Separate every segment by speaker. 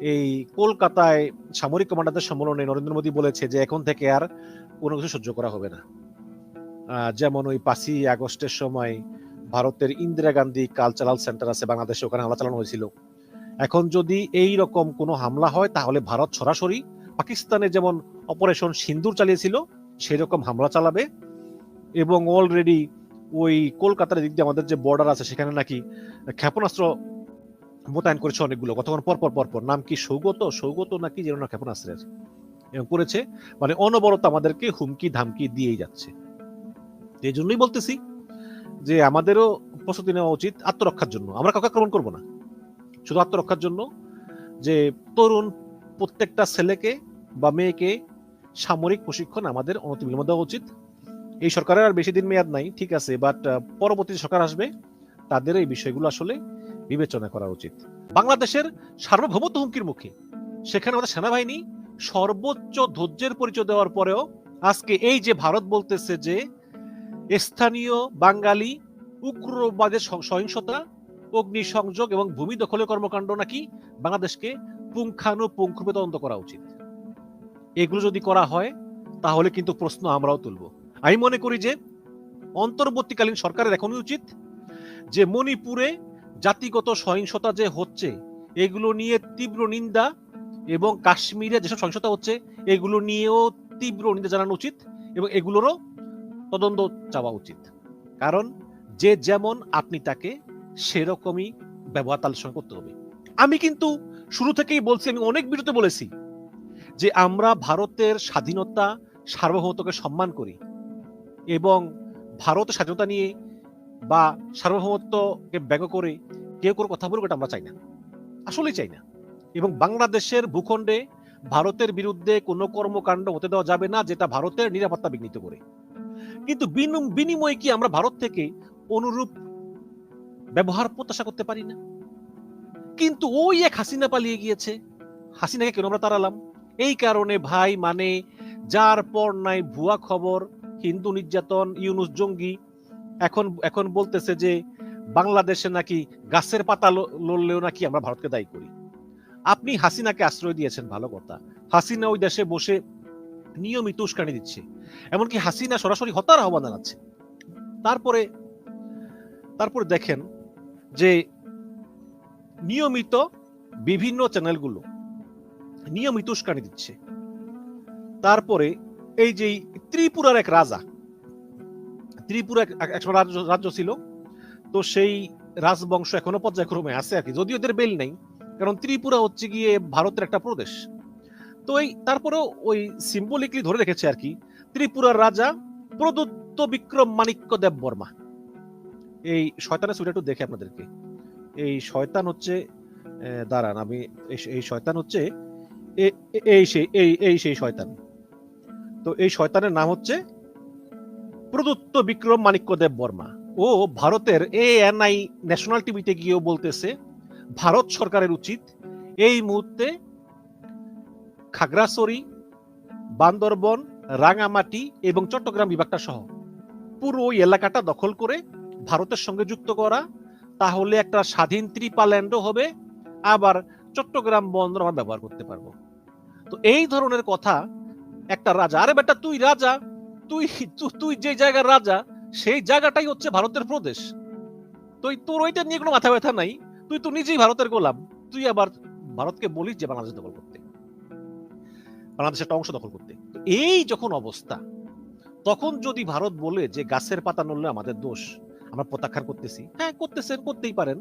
Speaker 1: এই কলকাতায় সামরিক কমান্ডারদের সম্মেলনে নরেন্দ্র মোদী বলেছে যে এখন থেকে আর কোনো কিছু সহ্য করা হবে না। যেমন ওই পাঁচই আগস্টের সময় ভারতের ইন্দিরা গান্ধী কালচারাল সেন্টার আছে, বাংলাদেশে ওখানে হামলা চালানো হয়েছিল। এখন যদি এই রকম কোনো হামলা হয়, তাহলে ভারত সরাসরি পাকিস্তানে যেমন অপারেশন সিন্দুর চালিয়েছিল সেই রকম হামলা চালাবে। এবং অলরেডি ওই কলকাতার দিক দিয়ে আমাদের যে বর্ডার আছে, সেখানে নাকি ক্ষেপণাস্ত্র মোতায়েন করেছে অনেকগুলো কতক্ষণ পর পর পর পর নাম কি সৌগত? সৌগত নাকি যেন না ক্ষেপণাস্ত্রের? এবং করেছে। মানে অনবরত আমাদেরকে হুমকি, ধামকি দিয়েই যাচ্ছে। এই জন্যই বলতেছি যে আমাদেরও প্রস্তুতি নেওয়া উচিত আত্মরক্ষার জন্য। আমরা কাউকে আক্রমণ করব না। শুধু আত্মরক্ষার জন্য যে তরুণ প্রত্যেকটা ছেলেকে বা মেয়েকে সামরিক প্রশিক্ষণ আমাদের অনতিবিলম্ব দেওয়া উচিত। এই সরকারের আর বেশি দিন মেয়াদ নাই, ঠিক আছে। বাট পরবর্তী সরকার আসবে, তাদের এই বিষয়গুলো আসলে বিবেচনা করা উচিত। বাংলাদেশের সার্বভৌমত্ব হুমকির মুখে। সেখানে আমাদের সেনাবাহিনী সর্বোচ্চ ধৈর্যের পরিচয় দেওয়ার পরেও আজকে এই যে ভারত বলতেছে যে স্থানীয় বাঙালি উগ্রবাদের সহ- সহিংসতা, অগ্নিসংযোগ এবং ভূমি দখলের কর্মকাণ্ড নাকি বাংলাদেশকে পুঙ্খানুপুঙ্খরূপে তদন্ত করা উচিত। এগুলো যদি করা হয়, তাহলে কিন্তু প্রশ্ন আমরাও তুলব। আমি মনে করি যে অন্তর্বর্তীকালীন সরকারের এখনই উচিত যে মণিপুরে জাতিগত সহিংসতা যে হচ্ছে, এগুলো নিয়ে তীব্র নিন্দা এবং কাশ্মীরে যেসব সহিংসতা হচ্ছে, এগুলো নিয়েও তীব্র নিন্দা জানানো উচিত এবং এগুলোরও তদন্ত চাওয়া উচিত। কারণ যে যেমন আপনি তাকে সেরকমই ব্যবহার সঙ্গে করতে হবে। আমি কিন্তু শুরু থেকেই বলছি, আমি অনেক ভিডিওতে বলেছি যে আমরা ভারতের স্বাধীনতা, সার্বভৌমত্বকে সম্মান করি এবং ভারতের স্বাধীনতা নিয়ে বা সার্বভৌমত্বকে ব্যঙ্গ করে কেউ কোনো কথা বলুক, এটা আমরা চাই না। আসলেই চাই না। এবং বাংলাদেশের ভূখণ্ডে ভারতের বিরুদ্ধে কোনো কর্মকাণ্ড হতে দেওয়া যাবে না, যেটা ভারতের নিরাপত্তা বিঘ্নিত করে। কিন্তু বিনিময়ে কি আমরা ভারত থেকে অনুরূপ ব্যবহার প্রত্যাশা করতে পারি না? কিন্তু ওই এক হাসিনা পালিয়ে গিয়েছে। হাসিনাকে কেন আমরা তাড়ালাম? এই কারণে ভাই মানে যার পর নাই ভুয়া খবর, হিন্দু নির্যাতন, ইউনুস জঙ্গি এখন এখন বলতেছে যে বাংলাদেশে নাকি গাছের পাতা লড়লেও নাকি আমরা ভারতকে দায়ী করি। আপনি হাসিনাকে আশ্রয় দিয়েছেন, ভালো কথা। হাসিনা ওই দেশে বসে নিয়মিত উস্কানি দিচ্ছে। এমনকি হাসিনা সরাসরি হতার আহ্বান জানাচ্ছে। তারপরে তারপরে দেখেন যে নিয়মিত বিভিন্ন চ্যানেলগুলো নিয়মিত উস্কানি দিচ্ছে। তারপরে এই যে ত্রিপুরার এক রাজা ত্রিপুরা এক- এক- একসময় রাজ্য ছিল। তো সেই রাজবংশ এখনও পর্যায়ক্রমে আছে আর কি। যদিও এদের বেল নেই, কারণ ত্রিপুরা হচ্ছে গিয়ে ভারতের একটা প্রদেশ। তো এই তারপরেও ওই সিম্বলিকলি ধরে রেখেছে আর কি, ত্রিপুরার রাজা প্রদত্ত বিক্রম মাণিক্য দেব বর্মা। এই শয়তানের ছবিটা একটু দেখে আপনাদেরকে। এই শয়তান হচ্ছে দাঁড়ান, আমি এই- শয়তান হচ্ছে এই সেই এই এই সেই শয়তান। তো এই শয়তানের নাম হচ্ছে প্রদত্ত বিক্রম মাণিক্য দেব বর্মা। ও ভারতের এ এনআই ন্যাশনাল টিভিতে গিয়েও বলতেছে, ভারত সরকারের উচিত এই মুহূর্তে খাগড়াছড়ি, বান্দরবন, রাঙামাটি এবং চট্টগ্রাম বিভাগটা সহ পুরো ওই এলাকাটা দখল করে ভারতের সঙ্গে যুক্ত করা, তাহলে একটা স্বাধীন ত্রিপাল্যান্ডও হবে, আবার চট্টগ্রাম বন্দর আমরা ব্যবহার করতে পারব। তো এই ধরনের কথা একটা রাজা, আরে বেটা তুই রাজা তুই তুই যে জায়গার রাজা, সেই জায়গাটাই হচ্ছে ভারতের প্রদেশ। তুই, তোর ওইটা নিয়ে কোনো মাথা ব্যথা নাই। তুই তো নিজেই ভারতের গোলাম। তুই আবার ভারতকে বলিস যে বাংলাদেশ দখল করতে। বাংলাদেশের একটা অংশ দখল করতে। এই যখন অবস্থা, তখন যদি ভারত বলে যে গাছের পাতা নড়লে আমাদের দোষ, আমরা প্রত্যাখ্যান করতেছি। হ্যাঁ করতেছেন, করতেই পারেন।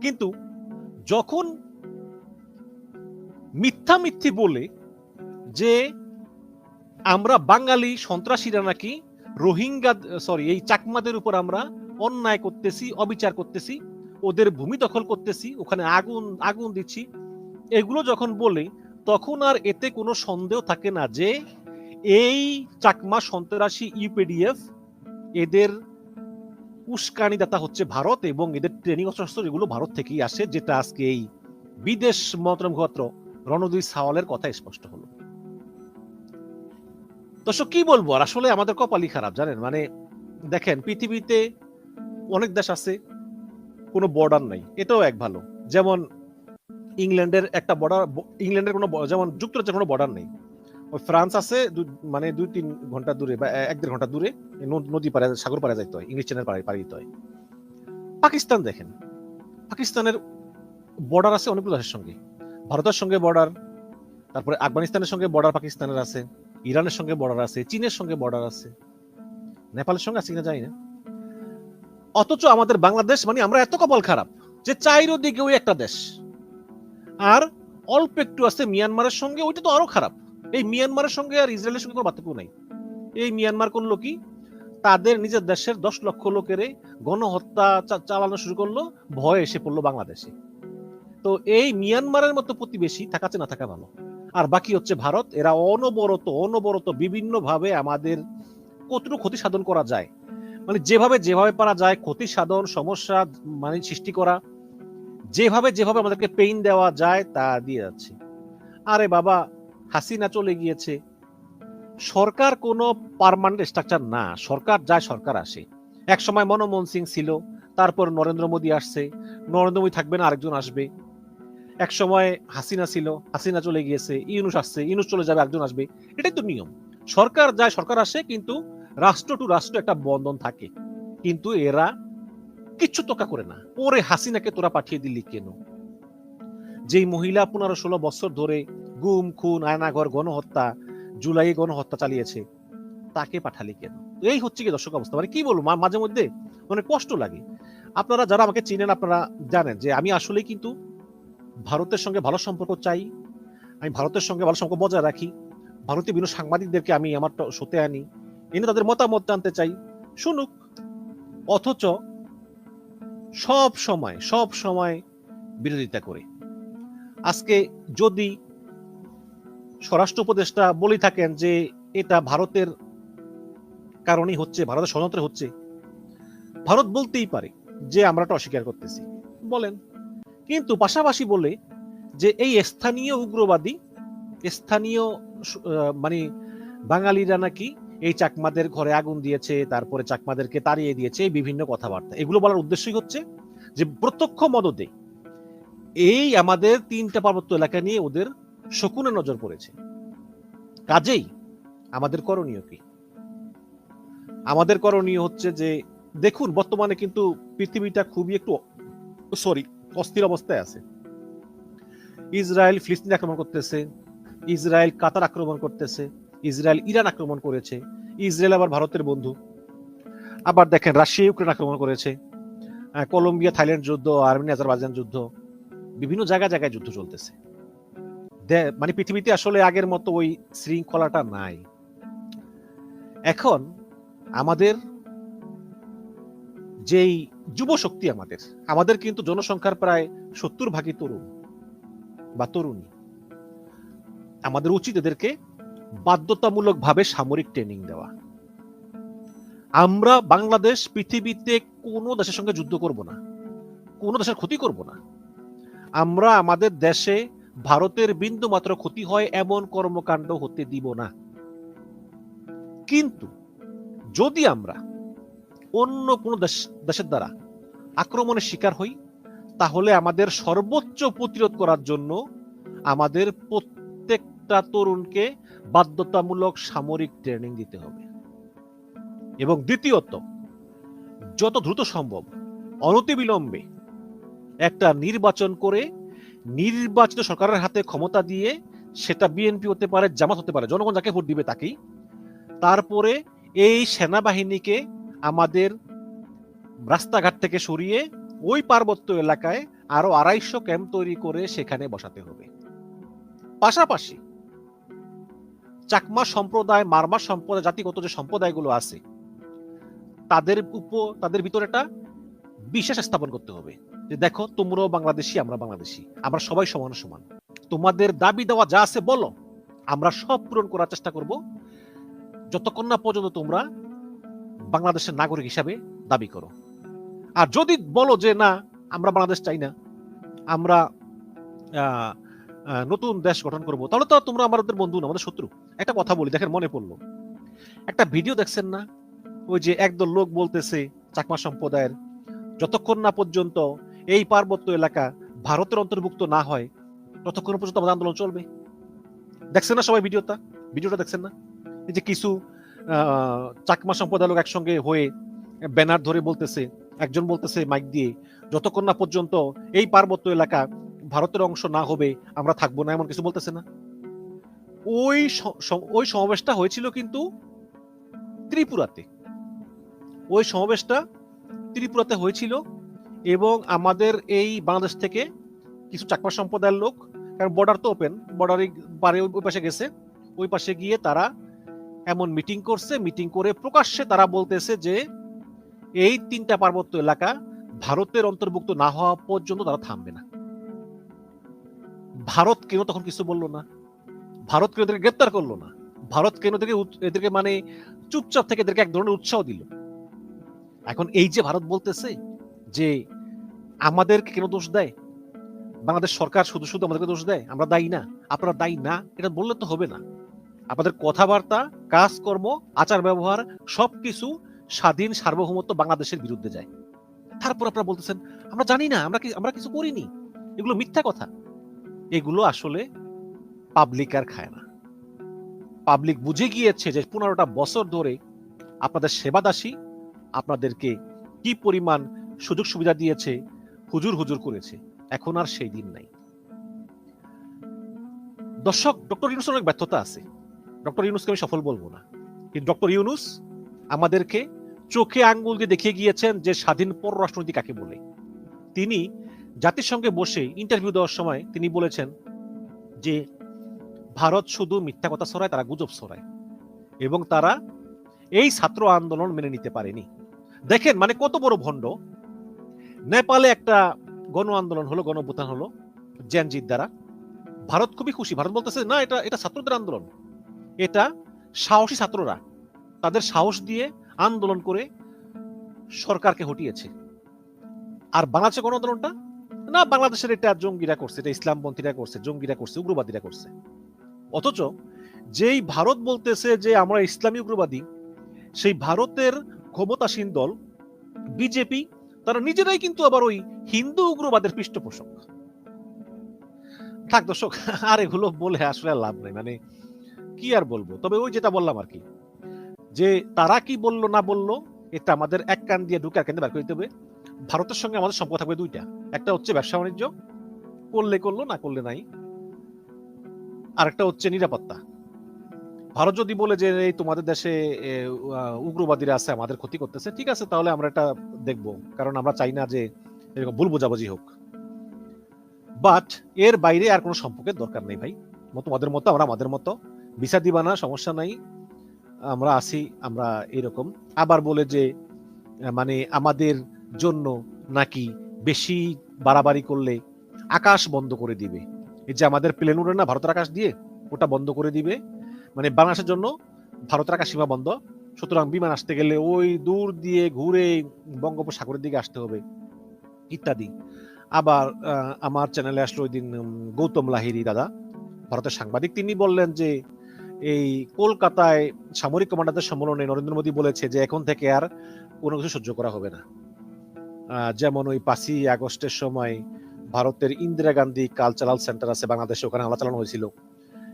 Speaker 1: কিন্তু যখন মিথ্যা মিথ্যি বলে যে আমরা বাঙালি সন্ত্রাসীরা নাকি রোহিঙ্গা সরি এই চাকমাদের উপর আমরা অন্যায় করতেছি, অবিচার করতেছি, ওদের ভূমি দখল করতেছি, ওখানে আগুন আগুন দিচ্ছি। এগুলো যখন বলে, তখন আর এতে কোনো সন্দেহ থাকে না যে এই চাকমা সন্ত্রাসী ইউপিডিএফ এদের উস্কানিদাতা হচ্ছে ভারত এবং এদের ট্রেনিং অস্ত্র এগুলো ভারত থেকেই আসে, যেটা আজকে এই বিদেশ মন্ত্রণালয় রণদীপ সাওয়ালের কথা স্পষ্ট হলো। দর্শক, কি বলব? আর আসলে আমাদের কপালই খারাপ, জানেন? মানে দেখেন, পৃথিবীতে অনেক দেশ আছে, কোনো বর্ডার নাই, এটাও এক ভালো। যেমন ইংল্যান্ডের একটা বর্ডার ইংল্যান্ডের কোনো যেমন যুক্তরাজ্যের কোনো বর্ডার নেই। ওই ফ্রান্স আছে মানে দুই তিন ঘণ্টা দূরে বা এক দেড় ঘণ্টা দূরে নদী পারে সাগর পারে যাইতে হয়, ইংলিশ চ্যানেল পারে পাড়ি হয়। পাকিস্তান দেখেন, পাকিস্তানের বর্ডার আছে অনেকগুলো দেশের সঙ্গে। ভারতের সঙ্গে বর্ডার তারপরে আফগানিস্তানের সঙ্গে বর্ডার পাকিস্তানের আছে। ইরানের সঙ্গে বর্ডার আছে চীনের সঙ্গে বর্ডার আছে নেপালের সঙ্গে আছে কিনা জানি না। অথচ আমাদের বাংলাদেশ মানে আমরা এত কপাল খারাপ যে চাইরো দিকে ওই একটা দেশ। আর অল্প একটু আছে মিয়ানমারের সঙ্গে ওইটা তো আরও খারাপ। এই মিয়ানমারের সঙ্গে আর ইসরায়েলের সঙ্গে কোনো পার্থক্য নাই। এই মিয়ানমার করল কি তাদের নিজের দেশের দশ লক্ষ লোকের গণহত্যা চালানো শুরু করল ভয় এসে পড়ল বাংলাদেশে। তো এই মিয়ানমারের মতো প্রতিবেশী থাকাতে না থাকা ভালো। আর বাকি হচ্ছে ভারত। এরা অনবরত অনবরত বিভিন্ন ভাবে আমাদের কতটুকু ক্ষতি সাধন করা যায়? মানে যেভাবে যেভাবে পারা যায়, ক্ষতি সাধন, সমস্যা মানে সৃষ্টি করা, যেভাবে যেভাবে আমাদেরকে পেইন দেওয়া যায়, তা দিয়ে যাচ্ছে। আরে বাবা, হাসিনা চলে গিয়েছে। সরকার কোনো পার্মানেন্ট স্ট্রাকচার না। সরকার যায়, সরকার আসে। এক সময় মনমোহন সিং ছিল, তারপর নরেন্দ্র মোদী আসছে। নরেন্দ্র মোদী থাকবে না আরেকজন আসবে। এক সময় হাসিনা ছিল, হাসিনা চলে গিয়েছে, ইউনুস আসছে, ইউনুস চলে যাবে, একজন আসবে। এটাই তো নিয়ম। সরকার যায়, সরকার আসে, কিন্তু রাষ্ট্র টু রাষ্ট্র একটা বন্ধন থাকে। কিন্তু এরা কিচ্ছু তোকা করে না। ওরে হাসিনাকে তোরা পাঠিয়ে দিলি কেন? যেই মহিলা পনেরো ষোলো বছর ধরে গুম, খুন, আয়নাঘর, গণহত্যা জুলাই গণহত্যা চালিয়েছে, তাকে পাঠালি কেন? এই হচ্ছে কি দর্শক অবস্থা। মানে কি বলব মাঝে মধ্যে মানে কষ্ট লাগে। আপনারা যারা আমাকে চিনেন, আপনারা জানেন যে আমি আসলে কিন্তু ভারতের সঙ্গে ভালো সম্পর্ক চাই, আমি ভারতের সঙ্গে ভালো সম্পর্ক বজায় রাখি। ভারতীয় বিভিন্ন সাংবাদিকদেরকে আমি আমার শোতে আনি। এনে তাদের মতামত জানতে চাই। শুনুক, অথচ সব সময় সব সময় বিরোধিতা করে। আজকে যদি স্বরাষ্ট্র উপদেষ্টা বলে থাকেন যে এটা ভারতের কারণেই হচ্ছে ভারতের ষড়যন্ত্রে হচ্ছে, ভারত বলতেই পারে যে আমরা অস্বীকার করতেছি। বলেন। কিন্তু পাশাপাশি বলে যে এই স্থানীয় উগ্রবাদী, স্থানীয় মানে বাঙালিরা নাকি এই চাকমাদের ঘরে আগুন দিয়েছে, তারপরে চাকমাদেরকে তাড়িয়ে দিয়েছে বিভিন্ন কথাবার্তা। এগুলো বলার উদ্দেশ্যই হচ্ছে যে প্রত্যক্ষ মদতে এই আমাদের তিনটা পার্বত্য এলাকা নিয়ে ওদের শকুনে নজর পড়েছে। কাজেই আমাদের করণীয় কি? আমাদের করণীয় হচ্ছে যে, দেখুন, বর্তমানে কিন্তু পৃথিবীটা খুবই একটু সরি অস্থির অবস্থায় আছে। ইসরায়েল, ফিলিস্তিন আক্রমণ করতেছে। ইসরায়েল, কাতার আক্রমণ করতেছে। ইসরায়েল, ইরান আক্রমণ করেছে। ইসরায়েল আবার ভারতের বন্ধু। আবার দেখেন, রাশিয়া, ইউক্রেন আক্রমণ করেছে। কলম্বিয়া, থাইল্যান্ড যুদ্ধ, আর্মেনিয়া, আজারবাইজান যুদ্ধ, বিভিন্ন জায়গায় জায়গায় যুদ্ধ চলতেছে। মানে পৃথিবীতে আসলে আগের মতো ওই শৃঙ্খলাটা নাই। এখন আমাদের যেই যুব শক্তি আমাদের আমাদের কিন্তু জনসংখ্যার প্রায় সত্তর ভাগই তরুণ বা তরুণী। আমাদের উচিত এদেরকে বাধ্যতামূলক ভাবে সামরিক ট্রেনিং দেওয়া। আমরা বাংলাদেশ পৃথিবীতে কোনো দেশের সঙ্গে যুদ্ধ করব না, কোনো দেশের ক্ষতি করব না। আমরা আমাদের দেশে ভারতের বিন্দু মাত্র ক্ষতি হয় এমন কর্মকাণ্ড হতে দিব না। কিন্তু যদি আমরা অন্য কোনো দেশ, দেশের দ্বারা আক্রমণের শিকার হই, তাহলে আমাদের সর্বোচ্চ প্রতিরোধ করার জন্য আমাদের প্রত্যেকটা তরুণকে বাধ্যতামূলক সামরিক ট্রেনিং দিতে হবে। এবং দ্বিতীয়ত, যত দ্রুত সম্ভব অনতিবিলম্বে একটা নির্বাচন করে নির্বাচিত সরকারের হাতে ক্ষমতা দিয়ে সেটা বিএনপি হতে পারে, জামাত হতে পারে, জনগণ যাকে ভোট দিবে তাকেই, তারপরে এই সেনাবাহিনীকে আমাদের রাস্তাঘাট থেকে সরিয়ে ওই পার্বত্য এলাকায় আরও আড়াইশো ক্যাম্প তৈরি করে সেখানে বসাতে হবে। পাশাপাশি চাকমা সম্প্রদায়, মারমা সম্প্রদায়, জাতিগত যে সম্প্রদায়গুলো আছে, তাদের উপ, তাদের ভিতরে একটা বিশ্বাস স্থাপন করতে হবে। যে দেখো, তোমরাও বাংলাদেশি, আমরা বাংলাদেশি, আমরা সবাই সমান সমান। তোমাদের দাবি দেওয়া যা আছে বলো, আমরা সব পূরণ করার চেষ্টা করব। যতক্ষণ না পর্যন্ত তোমরা বাংলাদেশের নাগরিক হিসাবে দাবি করো। আর যদি বলো যে না, আমরা বাংলাদেশ চাই না, আমরা নতুন দেশ গঠন করব, তাহলে তো তোমরা আমাদের বন্ধু না, আমাদের শত্রু। একটা কথা বলি, দেখেন মনে পড়ল। একটা ভিডিও দেখছেন না? ওই যে একদল লোক বলতেছে চাকমা সম্প্রদায়ের, যতক্ষণ না পর্যন্ত এই পার্বত্য এলাকা ভারতের অন্তর্ভুক্ত না হয়, ততক্ষণ পর্যন্ত আমাদের আন্দোলন চলবে। দেখছেন না সবাই ভিডিওটা? ভিডিওটা দেখছেন না? এই যে কিছু চাকমা সম্প্রদায় লোক একসঙ্গে হয়ে ব্যানার ধরে বলতেছে, একজন বলতেছে মাইক দিয়ে, যতক্ষণ না পর্যন্ত এই পার্বত্য এলাকা ভারতের অংশ না হবে, আমরা থাকব না, এমন কিছু বলতেছে না। ওই ওই সমাবেশটা হয়েছিল কিন্তু ত্রিপুরাতে। ওই সমাবেশটা ত্রিপুরাতে হয়েছিল এবং আমাদের এই বাংলাদেশ থেকে কিছু চাকমা সম্প্রদায়ের লোক, কারণ বর্ডার তো ওপেন বর্ডারে পারে ওই পাশে গেছে, ওই পাশে গিয়ে তারা এমন মিটিং করছে মিটিং করে প্রকাশ্যে তারা বলতেছে যে, এই তিনটা পার্বত্য এলাকা ভারতের অন্তর্ভুক্ত না হওয়া পর্যন্ত তারা থামবে না। ভারত কেন তখন কিছু বলল না? ভারত কেন এদেরকে গ্রেপ্তার করল না? ভারত কেন এদেরকে এদেরকে মানে চুপচাপ থেকে এদেরকে এক ধরনের উৎসাহ দিল? এখন এই যে ভারত বলতেছে যে, আমাদেরকে কেন দোষ দেয়? বাংলাদেশ সরকার শুধু শুধু আমাদেরকে দোষ দেয়? আমরা দায়ী না। আপনারা দায়ী না? এটা বললে তো হবে না। আপনাদের কথাবার্তা, কাজকর্ম আচার ব্যবহার সবকিছু স্বাধীন সার্বভৌমত্ব বাংলাদেশের বিরুদ্ধে যায়। তারপর আপনারা বলতেছেন, আমরা জানি না, আমরা কি, আমরা কিছু করিনি। এগুলো মিথ্যা কথা। এগুলো আসলে পাবলিক আর খায় না। পাবলিক বুঝে গিয়েছে যে পনেরোটা বছর ধরে আপনাদের সেবাদাসী আপনাদেরকে কি পরিমাণ সুযোগ সুবিধা দিয়েছে, হুজুর হুজুর করেছে। এখন আর সেই দিন নাই। দর্শক, ডক্টর ইউনুসের ব্যর্থতা আছে। ডক্টর ইউনুসকে আমি সফল বলব না। কিন্তু ডক্টর ইউনুস আমাদেরকে চোখে আঙ্গুল দিয়ে দেখিয়ে গিয়েছেন যে স্বাধীন পররাষ্ট্রনীতি কাকে বলে। তিনি জাতিসংঘে বসে ইন্টারভিউ দেওয়ার সময় তিনি বলেছেন যে, ভারত শুধু মিথ্যা কথা ছড়ায়, তারা গুজব ছড়ায়। এবং তারা এই ছাত্র আন্দোলন মেনে নিতে পারেনি। দেখেন মানে কত বড় ভণ্ড। নেপালে একটা গণ আন্দোলন হলো গণভূতান হলো জ্যানজির দ্বারা। ভারত খুবই খুশি। ভারত বলতেছে, না, এটা এটা ছাত্রদের আন্দোলন। এটা সাহসী ছাত্ররা তাদের সাহস দিয়ে আন্দোলন করে সরকারকে হটিয়েছে। আর বাংলাদেশের গণ আন্দোলনটা না, বাংলাদেশের এটা জঙ্গিরা করছে, এটা ইসলামপন্থীরা করছে, জঙ্গিরা করছে, উগ্রবাদীরা করছে। অথচ যেই ভারত বলতেছে যে আমরা ইসলামী উগ্রবাদী, সেই ভারতের ক্ষমতাসীন দল, বিজেপি, তারা নিজেরাই কিন্তু আবার ওই হিন্দু উগ্রবাদের পৃষ্ঠপোষক। থাক দর্শক, আর এগুলো বলে আসলে লাভ নেই। মানে কি আর বলব? তবে ওই যেটা বললাম আর কি, যে তারা কি বলল না বলল, এটা আমাদের এক কান দিয়ে ঢুকে আর বার করে দিতে হবে। ভারতের সঙ্গে আমাদের সম্পর্ক থাকবে দুইটা, একটা হচ্ছে ব্যবসা বাণিজ্য, করলে করল, না করলে নাই। আরেকটা হচ্ছে নিরাপত্তা। ভারত যদি বলে যে, এই তোমাদের দেশে উগ্রবাদীরা আছে, আমাদের ক্ষতি করতেছে, ঠিক আছে, তাহলে আমরা এটা দেখব। কারণ আমরা চাই না যে, এরকম ভুল বোঝাবুঝি হোক। বাট এর বাইরে আর কোনো সম্পর্কের দরকার নেই ভাই। তোমাদের মতো, আমরা আমাদের মতো। ভিসা দিবা না, সমস্যা নাই। আমরা আসি আমরা এরকম। আবার বলে যে মানে আমাদের জন্য নাকি বেশি বাড়াবাড়ি করলে আকাশ বন্ধ করে দিবে। এই যে আমাদের প্লেন উড়ে না, ভারতের আকাশ দিয়ে, ওটা বন্ধ করে দিবে। মানে বাংলাদেশের জন্য ভারতের আকাশ সীমা বন্ধ। সুতরাং বিমান আসতে গেলে ওই দূর দিয়ে ঘুরে বঙ্গোপসাগরের দিকে আসতে হবে, ইত্যাদি। আবার আমার চ্যানেলে আসলো ওই দিন গৌতম লাহিরি দাদা। ভারতের সাংবাদিক, তিনি বললেন যে এই কলকাতায় সামরিক কমান্ডারদের সম্মেলনে নরেন্দ্র মোদী বলেছে যে এখন থেকে আর কোনো কিছু সহ্য করা হবে না। যেমন ওই পাঁচই আগস্টের সময় ভারতের ইন্দিরা গান্ধী কালচারাল সেন্টার আছে, বাংলাদেশে ওখানে হামলা চালানো হয়েছিল।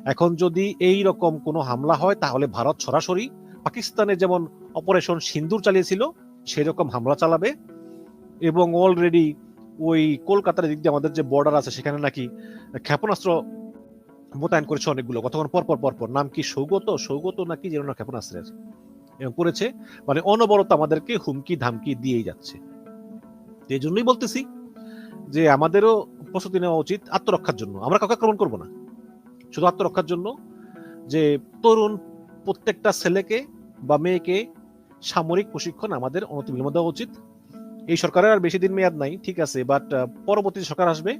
Speaker 1: এখন যদি এই রকম কোনো হামলা হয়, তাহলে ভারত সরাসরি পাকিস্তানে যেমন অপারেশন সিন্দুর চালিয়েছিল সেই রকম হামলা চালাবে। এবং অলরেডি ওই কলকাতার দিক দিয়ে আমাদের যে বর্ডার আছে, সেখানে নাকি ক্ষেপণাস্ত্র মোতায়েন করেছে অনেকগুলো। কতক্ষণ পর পর পর নাম কি সৌগত? সৌগত নাকি যেন না ক্ষেপণাস্ত্রের? এবং করেছে। মানে অনবরত আমাদেরকে হুমকি, ধামকি দিয়েই যাচ্ছে। এই জন্যই বলতেছি যে আমাদেরও প্রস্তুতি নেওয়া উচিত আত্মরক্ষার জন্য। আমরা কাউকে আক্রমণ করব না। শুধু আত্মরক্ষার জন্য যে তরুণ প্রত্যেকটা ছেলেকে বা মেয়েকে সামরিক প্রশিক্ষণ আমাদের অনতিবিলম্ব দেওয়া উচিত। এই সরকারের আর বেশি দিন মেয়াদ নাই, ঠিক আছে। বাট পরবর্তী সরকার আসবে,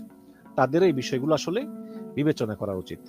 Speaker 1: তাদের এই বিষয়গুলো আসলে বিবেচনা করা উচিত।